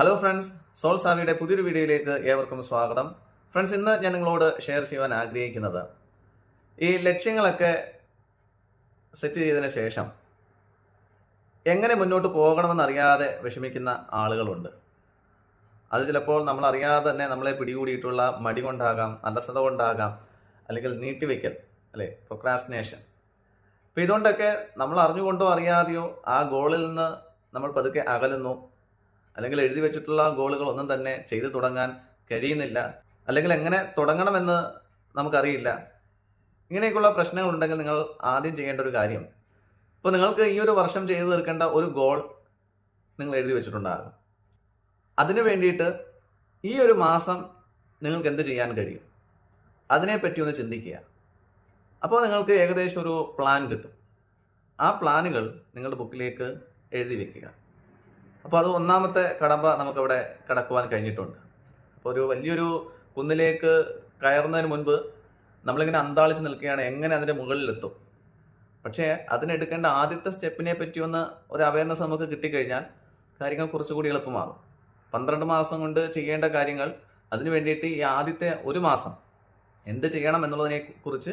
Hello friends soul സാവിയുടെ പുതിയൊരു വീഡിയോയിലേക്ക് ഏവർക്കും സ്വാഗതം. ഫ്രണ്ട്സ് ഇന്ന് ഞാൻ നിങ്ങളോട് ഷെയർ ചെയ്യുവാൻ ആഗ്രഹിക്കുന്നത് ഈ ലക്ഷ്യങ്ങളൊക്കെ സെറ്റ് ചെയ്തതിന് ശേഷം എങ്ങനെ മുന്നോട്ട് പോകണമെന്ന് അറിയാതെ വിഷമിക്കുന്ന ആളുകളുണ്ട്. അത് ചിലപ്പോൾ നമ്മൾ അറിയാതെ തന്നെ നമ്മളെ പിടികൂടിയിട്ടുള്ള മടി കൊണ്ടാകാം അലസത കൊണ്ടാകാം അല്ലെങ്കിൽ നീട്ടിവെക്കൽ അല്ലെ പ്രൊക്രാസ്റ്റിനേഷൻ അപ്പോൾ ഇതുകൊണ്ടൊക്കെ നമ്മൾ അറിഞ്ഞുകൊണ്ടോ അറിയാതെയോ ആ ഗോളിൽ നിന്ന് നമ്മൾ പതുക്കെ അകലുന്നു. അല്ലെങ്കിൽ എഴുതി വെച്ചിട്ടുള്ള ഗോളുകൾ ഒന്നും തന്നെ ചെയ്തു തുടങ്ങാൻ കഴിയുന്നില്ല. അല്ലെങ്കിൽ എങ്ങനെ തുടങ്ങണമെന്ന് നമുക്കറിയില്ല. ഇങ്ങനെയൊക്കെയുള്ള പ്രശ്നങ്ങൾ ഉണ്ടെങ്കിൽ നിങ്ങൾ ആദ്യം ചെയ്യേണ്ട ഒരു കാര്യം. ഇപ്പോൾ നിങ്ങൾക്ക് ഈ ഒരു വർഷം ചെയ്തു തീർക്കേണ്ട ഒരു ഗോൾ നിങ്ങൾ എഴുതി വെച്ചിട്ടുണ്ടാകും. അതിനു വേണ്ടിയിട്ട് ഈ ഒരു മാസം നിങ്ങൾക്ക് എന്ത് ചെയ്യാൻ കഴിയും? അതിനെപ്പറ്റി ഒന്ന് ചിന്തിക്കുക. അപ്പോൾ നിങ്ങൾക്ക് ഏകദേശം ഒരു പ്ലാൻ കിട്ടും. ആ പ്ലാനുകൾ നിങ്ങളുടെ ബുക്കിലേക്ക് എഴുതി വെക്കുക. അപ്പോൾ അത് ഒന്നാമത്തെ കടമ്പ നമുക്കവിടെ കടക്കുവാൻ കഴിഞ്ഞിട്ടുണ്ട്. അപ്പോൾ ഒരു വലിയൊരു കുന്നിലേക്ക് കയറുന്നതിന് മുൻപ് നമ്മളിങ്ങനെ അന്താളിച്ച് നിൽക്കുകയാണ് എങ്ങനെ അതിന്റെ മുകളിലെത്തും. പക്ഷേ അതിനെടുക്കേണ്ട ആദ്യത്തെ സ്റ്റെപ്പിനെ പറ്റി ഒന്ന് ഒരു അവയർനെസ് നമുക്ക് കിട്ടിക്കഴിഞ്ഞാൽ കാര്യങ്ങൾ കുറച്ചുകൂടി എളുപ്പമാകും. പന്ത്രണ്ട് മാസം കൊണ്ട് ചെയ്യേണ്ട കാര്യങ്ങൾ അതിനു വേണ്ടിയിട്ട് ഈ ആദ്യത്തെ ഒരു മാസം എന്ത് ചെയ്യണം എന്നുള്ളതിനെ കുറിച്ച്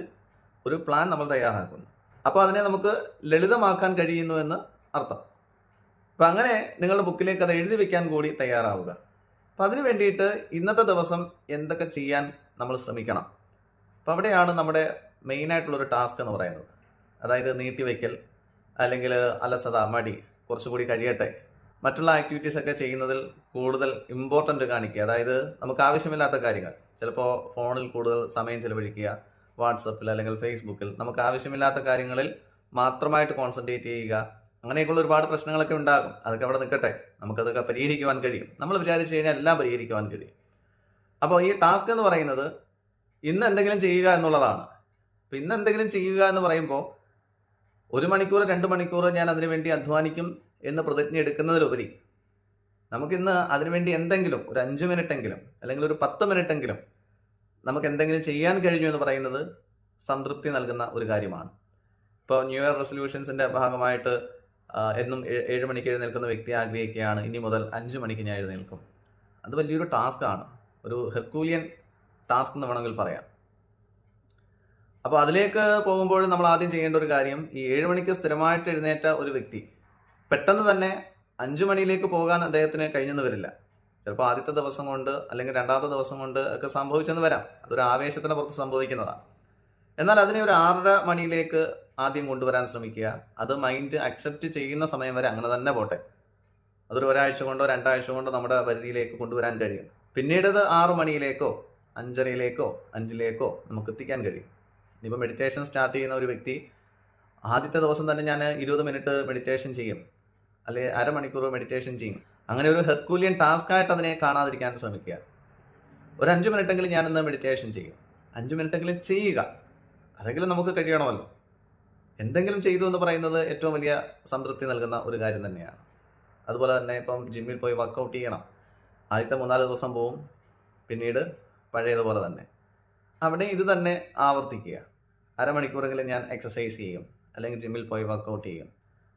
ഒരു പ്ലാൻ നമ്മൾ തയ്യാറാക്കുന്നു. അപ്പോൾ അതിനെ നമുക്ക് ലളിതമാക്കാൻ കഴിയുന്നു എന്ന് അർത്ഥം. അപ്പം അങ്ങനെ നിങ്ങളുടെ ബുക്കിലേക്ക് അത് എഴുതി വെക്കാൻ കൂടി തയ്യാറാവുക. അപ്പം അതിന് വേണ്ടിയിട്ട് ഇന്നത്തെ ദിവസം എന്തൊക്കെ ചെയ്യാൻ നമ്മൾ ശ്രമിക്കണം. അപ്പം അവിടെയാണ് നമ്മുടെ മെയിനായിട്ടുള്ളൊരു ടാസ്ക് എന്ന് പറയുന്നത്. അതായത് നീട്ടിവെക്കൽ അല്ലെങ്കിൽ അലസത മടി കുറച്ചുകൂടി കഴിയട്ടെ. മറ്റുള്ള ആക്ടിവിറ്റീസ് ഒക്കെ ചെയ്യുന്നതിൽ കൂടുതൽ ഇമ്പോർട്ടന്റ് കാണിക്കുക. അതായത് നമുക്ക് ആവശ്യമില്ലാത്ത കാര്യങ്ങൾ. ചിലപ്പോൾ ഫോണിൽ കൂടുതൽ സമയം ചിലവഴിക്കുക വാട്സപ്പിൽ അല്ലെങ്കിൽ ഫേസ്ബുക്കിൽ നമുക്ക് ആവശ്യമില്ലാത്ത കാര്യങ്ങളിൽ മാത്രമായിട്ട് കോൺസെൻട്രേറ്റ് ചെയ്യുക അങ്ങനെയൊക്കെയുള്ള ഒരുപാട് പ്രശ്നങ്ങളൊക്കെ ഉണ്ടാകും. അതൊക്കെ അവിടെ നിൽക്കട്ടെ. നമുക്കതൊക്കെ പരിഹരിക്കുവാൻ കഴിയും. നമ്മൾ വിചാരിച്ചു കഴിഞ്ഞാൽ എല്ലാം പരിഹരിക്കുവാൻ കഴിയും. അപ്പോൾ ഈ ടാസ്ക് എന്ന് പറയുന്നത് ഇന്ന് എന്തെങ്കിലും ചെയ്യുക എന്നുള്ളതാണ്. അപ്പം ഇന്ന് എന്തെങ്കിലും ചെയ്യുക എന്ന് പറയുമ്പോൾ ഒരു മണിക്കൂർ രണ്ട് മണിക്കൂർ ഞാൻ അതിനുവേണ്ടി അധ്വാനിക്കും എന്ന് പ്രതിജ്ഞ എടുക്കുന്നതിലുപരി നമുക്കിന്ന് അതിനുവേണ്ടി എന്തെങ്കിലും ഒരു അഞ്ച് മിനിറ്റെങ്കിലും അല്ലെങ്കിൽ ഒരു പത്ത് മിനിറ്റെങ്കിലും നമുക്ക് എന്തെങ്കിലും ചെയ്യാൻ കഴിഞ്ഞു എന്ന് പറയുന്നത് സംതൃപ്തി നൽകുന്ന ഒരു കാര്യമാണ്. ഇപ്പോൾ ന്യൂ ഇയർ റെസൊല്യൂഷൻസിന്റെ ഭാഗമായിട്ട് എന്നും ഏഴ് മണിക്ക് എഴുന്നേൽക്കുന്ന വ്യക്തി ആഗ്രഹിക്കുകയാണ്. ഇനി മുതൽ അഞ്ച് മണിക്ക് ഞാൻ എഴുന്നേൽക്കും. അത് വലിയൊരു ടാസ്ക്കാണ് ഒരു ഹെർക്കൂലിയൻ ടാസ്ക് എന്ന് വേണമെങ്കിൽ പറയാം. അപ്പോൾ അതിലേക്ക് പോകുമ്പോൾ നമ്മൾ ആദ്യം ചെയ്യേണ്ട ഒരു കാര്യം ഈ ഏഴ് മണിക്ക് സ്ഥിരമായിട്ട് എഴുന്നേറ്റ ഒരു വ്യക്തി പെട്ടെന്ന് തന്നെ അഞ്ചു മണിയിലേക്ക് പോകാൻ അദ്ദേഹത്തിന് കഴിഞ്ഞെന്ന് വരില്ല. ചിലപ്പോൾ ആദ്യത്തെ ദിവസം കൊണ്ട് അല്ലെങ്കിൽ രണ്ടാമത്തെ ദിവസം കൊണ്ട് ഒക്കെ സംഭവിച്ചെന്ന് വരാം. അതൊരു ആവേശത്തിന് പുറത്ത് സംഭവിക്കുന്നതാണ്. എന്നാൽ അതിനെ ഒരു ആറര മണിയിലേക്ക് ആദ്യം കൊണ്ടുവരാൻ ശ്രമിക്കുക. അത് മൈൻഡ് അക്സെപ്റ്റ് ചെയ്യുന്ന സമയം വരെ അങ്ങനെ തന്നെ പോട്ടെ. അതൊരു ഒരാഴ്ച കൊണ്ടോ രണ്ടാഴ്ച കൊണ്ടോ നമ്മുടെ പരിധിയിലേക്ക് കൊണ്ടുവരാൻ കഴിയും. പിന്നീട് അത് ആറു മണിയിലേക്കോ അഞ്ചരയിലേക്കോ അഞ്ചിലേക്കോ നമുക്ക് എത്തിക്കാൻ കഴിയും. ഇനിയിപ്പോൾ മെഡിറ്റേഷൻ സ്റ്റാർട്ട് ചെയ്യുന്ന ഒരു വ്യക്തി ആദ്യത്തെ ദിവസം തന്നെ ഞാൻ ഇരുപത് മിനിറ്റ് മെഡിറ്റേഷൻ ചെയ്യും. അല്ലെങ്കിൽ അരമണിക്കൂർ മെഡിറ്റേഷൻ ചെയ്യും. അങ്ങനെ ഒരു ഹെർക്കൂലിയൻ ടാസ്ക് ആയിട്ട് അതിനെ കാണാതിരിക്കാൻ ശ്രമിക്കുക. ഒരു അഞ്ച് മിനിറ്റെങ്കിലും ഞാനിന്ന് മെഡിറ്റേഷൻ ചെയ്യും. അഞ്ച് മിനിറ്റെങ്കിലും ചെയ്യുക. അതെങ്കിലും നമുക്ക് കഴിയണമല്ലോ. എന്തെങ്കിലും ചെയ്തു എന്ന് പറയുന്നത് ഏറ്റവും വലിയ സംതൃപ്തി നൽകുന്ന ഒരു കാര്യം തന്നെയാണ്. അതുപോലെ തന്നെ ഇപ്പം ജിമ്മിൽ പോയി വർക്കൗട്ട് ചെയ്യണം. ആദ്യത്തെ മൂന്നാൽ ദിവസം പോവും. പിന്നീട് പഴയതുപോലെ തന്നെ. അവിടെ ഇത് തന്നെ ആവർത്തിക്കുക. അരമണിക്കൂറെങ്കിലും ഞാൻ എക്സസൈസ് ചെയ്യും. അല്ലെങ്കിൽ ജിമ്മിൽ പോയി വർക്കൗട്ട് ചെയ്യും.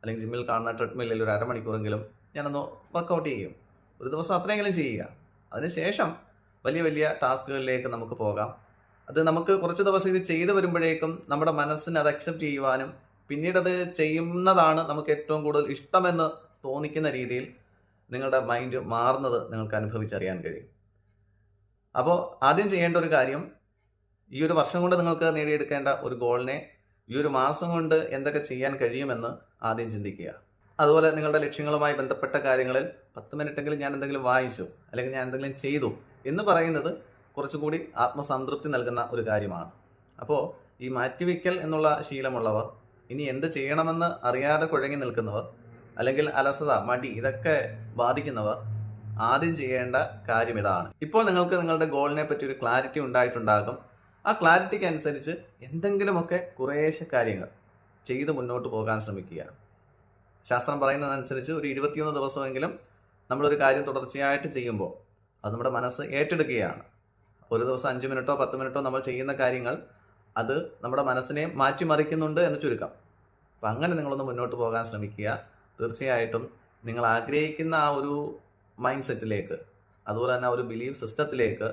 അല്ലെങ്കിൽ ജിമ്മിൽ കാണുന്ന ട്രെഡ്മില്ലിൽ ഒരു അരമണിക്കൂറെങ്കിലും ഞാനൊന്ന് വർക്കൗട്ട് ചെയ്യും. ഒരു ദിവസം അത്രയെങ്കിലും ചെയ്യുക. അതിനുശേഷം വലിയ വലിയ ടാസ്കുകളിലേക്ക് നമുക്ക് പോകാം. അത് നമുക്ക് കുറച്ച് ദിവസം ഇത് ചെയ്തു വരുമ്പോഴേക്കും നമ്മുടെ മനസ്സിന് അത് അക്സെപ്റ്റ് ചെയ്യുവാനും പിന്നീട് അത് ചെയ്യുന്നതാണ് നമുക്ക് ഏറ്റവും കൂടുതൽ ഇഷ്ടമെന്ന് തോന്നിക്കുന്ന രീതിയിൽ നിങ്ങളുടെ മൈൻഡ് മാറുന്നത് നിങ്ങൾക്ക് അനുഭവിച്ചറിയാൻ കഴിയും. അപ്പോൾ ആദ്യം ചെയ്യേണ്ട ഒരു കാര്യം ഈ ഒരു വർഷം കൊണ്ട് നിങ്ങൾക്ക് നേടിയെടുക്കേണ്ട ഒരു ഗോളിനെ ഈ ഒരു മാസം കൊണ്ട് എന്തൊക്കെ ചെയ്യാൻ കഴിയുമെന്ന് ആദ്യം ചിന്തിക്കുക. അതുപോലെ നിങ്ങളുടെ ലക്ഷ്യങ്ങളുമായി ബന്ധപ്പെട്ട കാര്യങ്ങളിൽ പത്ത് മിനിറ്റെങ്കിലും ഞാൻ എന്തെങ്കിലും വായിച്ചു അല്ലെങ്കിൽ ഞാൻ എന്തെങ്കിലും ചെയ്തു എന്ന് പറയുന്നത് കുറച്ചുകൂടി ആത്മസംതൃപ്തി നൽകുന്ന ഒരു കാര്യമാണ്. അപ്പോൾ ഈ മാറ്റിവെക്കൽ എന്നുള്ള ശീലമുള്ളവർ ഇനി എന്ത് ചെയ്യണമെന്ന് അറിയാതെ കുഴങ്ങി നിൽക്കുന്നവർ അല്ലെങ്കിൽ അലസത മടി ഇതൊക്കെ ബാധിക്കുന്നവർ ആദ്യം ചെയ്യേണ്ട കാര്യം ഇതാണ്. ഇപ്പോൾ നിങ്ങൾക്ക് നിങ്ങളുടെ ഗോളിനെ പറ്റി ഒരു ക്ലാരിറ്റി ഉണ്ടായിട്ടുണ്ടാകും. ആ ക്ലാരിറ്റിക്ക് അനുസരിച്ച് എന്തെങ്കിലുമൊക്കെ കുറേശ്ശെ കാര്യങ്ങൾ ചെയ്ത് മുന്നോട്ട് പോകാൻ ശ്രമിക്കുക ശാസ്ത്രം പറയുന്നതനുസരിച്ച് ഒരു ഇരുപത്തിയൊന്ന് ദിവസമെങ്കിലും നമ്മളൊരു കാര്യം തുടർച്ചയായിട്ട് ചെയ്യുമ്പോൾ അത് നമ്മുടെ മനസ്സ് ഏറ്റെടുക്കുകയാണ്. ഒരു ദിവസം അഞ്ച് മിനിറ്റോ പത്ത് മിനിറ്റോ നമ്മൾ ചെയ്യുന്ന കാര്യങ്ങൾ അത് നമ്മുടെ മനസ്സിനെ മാറ്റിമറിക്കുന്നുണ്ട് എന്ന് ചുരുക്കം. അപ്പം അങ്ങനെ നിങ്ങളൊന്ന് മുന്നോട്ട് പോകാൻ ശ്രമിക്കുക. തീർച്ചയായിട്ടും നിങ്ങൾ ആഗ്രഹിക്കുന്ന ആ ഒരു മൈൻഡ് സെറ്റിലേക്ക് അതുപോലെ തന്നെ ആ ഒരു ബിലീഫ് സിസ്റ്റത്തിലേക്ക്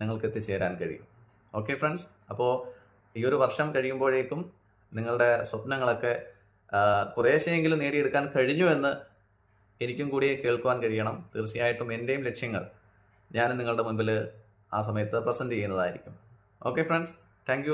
നിങ്ങൾക്ക് എത്തിച്ചേരാൻ കഴിയും. ഓക്കെ ഫ്രണ്ട്സ് അപ്പോൾ ഈ ഒരു വർഷം കഴിയുമ്പോഴേക്കും നിങ്ങളുടെ സ്വപ്നങ്ങളൊക്കെ കുറേശ്ശെയെങ്കിലും നേടിയെടുക്കാൻ കഴിഞ്ഞു എന്ന് എനിക്കും കൂടി കേൾക്കുവാൻ കഴിയണം. തീർച്ചയായിട്ടും എന്റെയും ലക്ഷ്യങ്ങൾ ഞാൻ നിങ്ങളുടെ മുൻപിൽ ആ സമയത്ത് പ്രസന്റ് ചെയ്യുന്നതായിരിക്കും. Okay friends thank